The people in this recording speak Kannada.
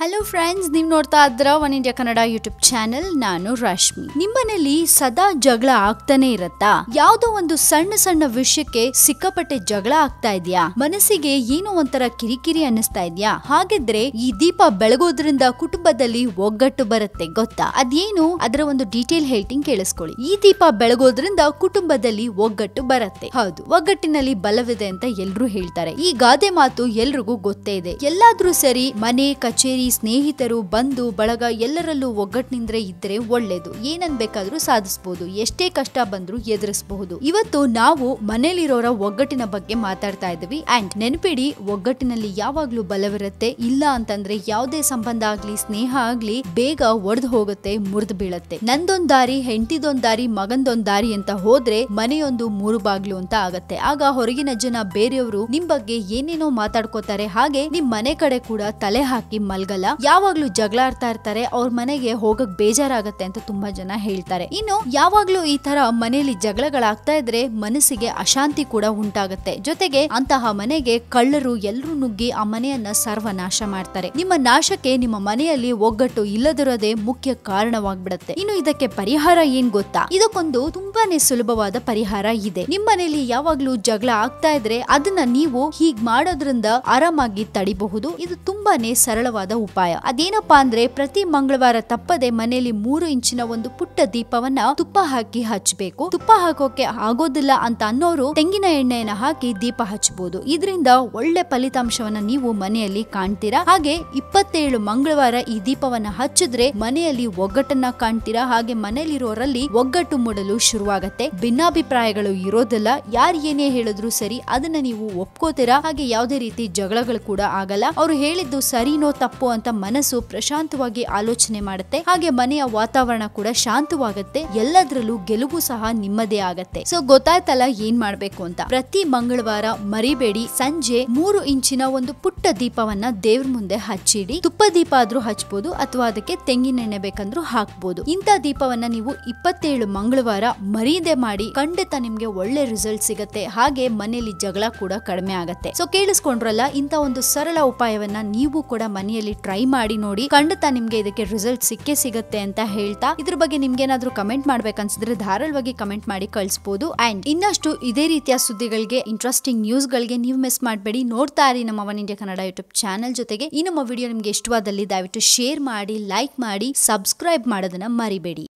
ಹಲೋ ಫ್ರೆಂಡ್ಸ್ ನೀವು ನೋಡ್ತಾ ಇದ್ರ one India Kannada YouTube channel ನಾನು ರಶ್ಮಿ. ನಿಮ್ಮನೇಲಿ ಸದಾ ಜಗಳ ಆಗ್ತಾನೆ ಇರತ್ತಾ? ಯಾವ್ದೋ ಒಂದು ಸಣ್ಣ ಸಣ್ಣ ವಿಷಯಕ್ಕೆ ಸಿಕ್ಕಾಪಟ್ಟೆ ಜಗಳ ಆಗ್ತಾ ಇದೆಯಾ? ಮನಸ್ಸಿಗೆ ಏನೋ ಒಂಥರ ಕಿರಿಕಿರಿ ಅನ್ನಿಸ್ತಾ ಇದೆಯಾ? ಹಾಗಿದ್ರೆ ಈ ದೀಪ ಬೆಳಗೋದ್ರಿಂದ ಕುಟುಂಬದಲ್ಲಿ ಒಗ್ಗಟ್ಟು ಬರುತ್ತೆ ಗೊತ್ತಾ? ಅದೇನು? ಅದರ ಒಂದು ಡೀಟೇಲ್ ಹೇಳ್ತೀನಿ ಕೇಳಿಸ್ಕೊಳ್ಳಿ. ಈ ದೀಪ ಬೆಳಗೋದ್ರಿಂದ ಕುಟುಂಬದಲ್ಲಿ ಒಗ್ಗಟ್ಟು ಬರುತ್ತೆ. ಹೌದು, ಒಗ್ಗಟ್ಟಿನಲ್ಲಿ ಬಲವಿದೆ ಅಂತ ಎಲ್ರು ಹೇಳ್ತಾರೆ. ಈ ಗಾದೆ ಮಾತು ಎಲ್ರಿಗೂ ಗೊತ್ತೇ ಇದೆ. ಎಲ್ಲಾದ್ರೂ ಸರಿ ಮನೆ, ಕಚೇರಿ ಸ್ನೇಹಿತರು ಬಂಧು ಬಳಗ ಎಲ್ಲರಲ್ಲೂ ಒಗ್ಗಟ್ಟಿನಿಂದ್ರೆ ಇದ್ರೆ ಒಳ್ಳೇದು. ಏನನ್ ಬೇಕಾದ್ರೂ ಸಾಧಿಸಬಹುದು ಎಷ್ಟೇ ಕಷ್ಟ ಬಂದ್ರೂ ಎದುರಿಸಬಹುದು. ಇವತ್ತು ನಾವು ಮನೇಲಿರೋರ ಒಗ್ಗಟ್ಟಿನ ಬಗ್ಗೆ ಮಾತಾಡ್ತಾ ಇದ್ದೀವಿ. ಅಂಡ್ ನೆನಪಿಡಿ, ಒಗ್ಗಟ್ಟಿನಲ್ಲಿ ಯಾವಾಗ್ಲೂ ಬಲವಿರುತ್ತೆ. ಇಲ್ಲ ಅಂತಂದ್ರೆ ಯಾವುದೇ ಸಂಬಂಧ ಆಗ್ಲಿ, ಸ್ನೇಹ ಆಗ್ಲಿ, ಬೇಗ ಒಡೆದು ಹೋಗುತ್ತೆ, ಮುರಿದು ಬೀಳತ್ತೆ. ನಂದೊಂದ್ ದಾರಿ, ಹೆಂಡತಿದೊಂದ್ ದಾರಿ, ಮಗಂದೊಂದ್ ದಾರಿ ಅಂತ ಹೋದ್ರೆ ಮನೆಯೊಂದು ಮೂರು ಬಾಗ್ಲು ಅಂತ ಆಗತ್ತೆ. ಆಗ ಹೊರಗಿನ ಜನ ಬೇರೆಯವರು ನಿಮ್ ಬಗ್ಗೆ ಏನೇನೋ ಮಾತಾಡ್ಕೋತಾರೆ. ಹಾಗೆ ನಿಮ್ ಮನೆ ಕಡೆ ಕೂಡ ತಲೆ ಹಾಕಿ ಯಾವಾಗ್ಲೂ ಜಗಳ ಆಡ್ತಾ ಇರ್ತಾರೆ, ಅವ್ರ ಮನೆಗೆ ಹೋಗಕ್ ಬೇಜಾರಾಗತ್ತೆ ಅಂತ ತುಂಬಾ ಜನ ಹೇಳ್ತಾರೆ. ಇನ್ನು ಯಾವಾಗ್ಲೂ ಈ ತರ ಮನೆಯಲ್ಲಿ ಜಗಳಗಳಾಗ್ತಾ ಇದ್ರೆ ಮನಸ್ಸಿಗೆ ಅಶಾಂತಿ ಕೂಡ ಉಂಟಾಗುತ್ತೆ. ಜೊತೆಗೆ ಅಂತಹ ಮನೆಗೆ ಕಳ್ಳರು ಎಲ್ಲರೂ ನುಗ್ಗಿ ಆ ಮನೆಯನ್ನ ಸರ್ವನಾಶ ಮಾಡ್ತಾರೆ. ನಿಮ್ಮ ನಾಶಕ್ಕೆ ನಿಮ್ಮ ಮನೆಯಲ್ಲಿ ಒಗ್ಗಟ್ಟು ಇಲ್ಲದಿರೋದೇ ಮುಖ್ಯ ಕಾರಣವಾಗ್ಬಿಡತ್ತೆ. ಇನ್ನು ಇದಕ್ಕೆ ಪರಿಹಾರ ಏನ್ ಗೊತ್ತಾ? ಇದಕ್ಕೊಂದು ತುಂಬಾನೇ ಸುಲಭವಾದ ಪರಿಹಾರ ಇದೆ. ನಿಮ್ಮ ಮನೆಯಲ್ಲಿ ಯಾವಾಗ್ಲೂ ಜಗಳ ಆಗ್ತಾ ಇದ್ರೆ ಅದನ್ನ ನೀವು ಹೀಗ್ ಮಾಡೋದ್ರಿಂದ ಆರಾಮಾಗಿ ತಡಿಬಹುದು. ಇದು ತುಂಬಾನೇ ಸರಳವಾದ ಉಪಾಯ. ಅದೇನಪ್ಪಾ ಅಂದ್ರೆ ಪ್ರತಿ ಮಂಗಳವಾರ ತಪ್ಪದೆ ಮನೆಯಲ್ಲಿ ಮೂರು ಇಂಚಿನ ಒಂದು ಪುಟ್ಟ ದೀಪವನ್ನ ತುಪ್ಪ ಹಾಕಿ ಹಚ್ಚಬೇಕು ತುಪ್ಪ ಹಾಕೋಕೆ ಆಗೋದಿಲ್ಲ ಅಂತ ಅನ್ನೋರು ತೆಂಗಿನ ಎಣ್ಣೆಯನ್ನ ಹಾಕಿ ದೀಪ ಹಚ್ಚಬಹುದು ಇದರಿಂದ ಒಳ್ಳೆ ಫಲಿತಾಂಶವನ್ನ ನೀವು ಮನೆಯಲ್ಲಿ ಕಾಣ್ತೀರಾ? ಹಾಗೆ ಇಪ್ಪತ್ತೇಳು ಮಂಗಳವಾರ ಈ ದೀಪವನ್ನ ಹಚ್ಚಿದ್ರೆ ಮನೆಯಲ್ಲಿ ಒಗ್ಗಟ್ಟನ್ನ ಕಾಣ್ತೀರಾ? ಹಾಗೆ ಮನೆಯಲ್ಲಿರೋರಲ್ಲಿ ಒಗ್ಗಟ್ಟು ಮೂಡಲು ಶುರುವಾಗತ್ತೆ. ಭಿನ್ನಾಭಿಪ್ರಾಯಗಳು ಇರೋದಿಲ್ಲ. ಯಾರು ಏನೇ ಹೇಳಿದ್ರು ಸರಿ ಅದನ್ನ ನೀವು ಒಪ್ಕೋತೀರಾ? ಹಾಗೆ ಯಾವುದೇ ರೀತಿ ಜಗಳಗಳು ಕೂಡ ಆಗಲ್ಲ. ಅವ್ರು ಹೇಳಿದ್ದು ಸರಿನೋ ತಪ್ಪು ಅಂತ ಮನಸ್ಸು ಪ್ರಶಾಂತವಾಗಿ ಆಲೋಚನೆ ಮಾಡುತ್ತೆ. ಹಾಗೆ ಮನೆಯ ವಾತಾವರಣ ಕೂಡ ಶಾಂತವಾಗುತ್ತೆ. ಎಲ್ಲದರಲ್ಲೂ ಗೆಲುವು ಸಹ ನಿಮ್ಮದೇ ಆಗತ್ತೆ. ಸೊ ಗೊತ್ತಾಯ್ತಲ್ಲ ಏನ್ ಮಾಡ್ಬೇಕು ಅಂತ? ಪ್ರತಿ ಮಂಗಳವಾರ ಮರಿಬೇಡಿ. ಸಂಜೆ ಮೂರು ಇಂಚಿನ ಒಂದು ಪುಟ್ಟ ದೀಪವನ್ನ ದೇವ್ರ ಮುಂದೆ ಹಚ್ಚಿಡಿ. ತುಪ್ಪ ದೀಪ ಆದ್ರೂ ಹಚ್ಬೋದು, ಅಥವಾ ಅದಕ್ಕೆ ತೆಂಗಿನೆಣ್ಣೆ ಬೇಕಂದ್ರೂ ಹಾಕ್ಬಹುದು ಇಂತ ದೀಪವನ್ನ ನೀವು ಇಪ್ಪತ್ತೇಳು ಮಂಗಳವಾರ ಮರೀದೆ ಮಾಡಿ ಖಂಡಿತ ನಿಮ್ಗೆ ಒಳ್ಳೆ ರಿಸಲ್ಟ್ ಸಿಗತ್ತೆ. ಹಾಗೆ ಮನೆಯಲ್ಲಿ ಜಗಳ ಕೂಡ ಕಡಿಮೆ ಆಗತ್ತೆ. ಸೊ ಕೇಳಿಸ್ಕೊಂಡ್ರಲ್ಲ ಇಂತ ಒಂದು ಸರಳ ಉಪಾಯವನ್ನ ನೀವು ಕೂಡ ಮನೆಯಲ್ಲಿ ಟ್ರೈ ಮಾಡಿ ನೋಡಿ ಖಂಡಿತ ನಿಮ್ಗೆ ಇದಕ್ಕೆ ರಿಸಲ್ಟ್ ಸಿಕ್ಕೇ ಸಿಗುತ್ತೆ ಅಂತ ಹೇಳ್ತಾ ಇದ್ರ ಬಗ್ಗೆ ನಿಮ್ಗೇನಾದ್ರೂ ಕಮೆಂಟ್ ಮಾಡ್ಬೇಕನ್ಸಿದ್ರೆ ಧಾರಾಳವಾಗಿ ಕಮೆಂಟ್ ಮಾಡಿ ಕಳಿಸಬಹುದು ಅಂಡ್ ಇನ್ನಷ್ಟು ಇದೇ ರೀತಿಯ ಸುದ್ದಿಗಳಿಗೆ ಇಂಟ್ರೆಸ್ಟಿಂಗ್ ನ್ಯೂಸ್ ಗಳಿಗೆ ನೀವು ಮಿಸ್ ಮಾಡಬೇಡಿ. ನೋಡ್ತಾ ಇರಿ ನಮ್ಮ one India Kannada YouTube channel ಜೊತೆಗೆ. ಈ ನಮ್ಮ ವಿಡಿಯೋ ನಿಮ್ಗೆ ಇಷ್ಟವಾದಲ್ಲಿ ದಯವಿಟ್ಟು ಶೇರ್ ಮಾಡಿ ಲೈಕ್ ಮಾಡಿ ಸಬ್ಸ್ಕ್ರೈಬ್ ಮಾಡೋದನ್ನ ಮರಿಬೇಡಿ.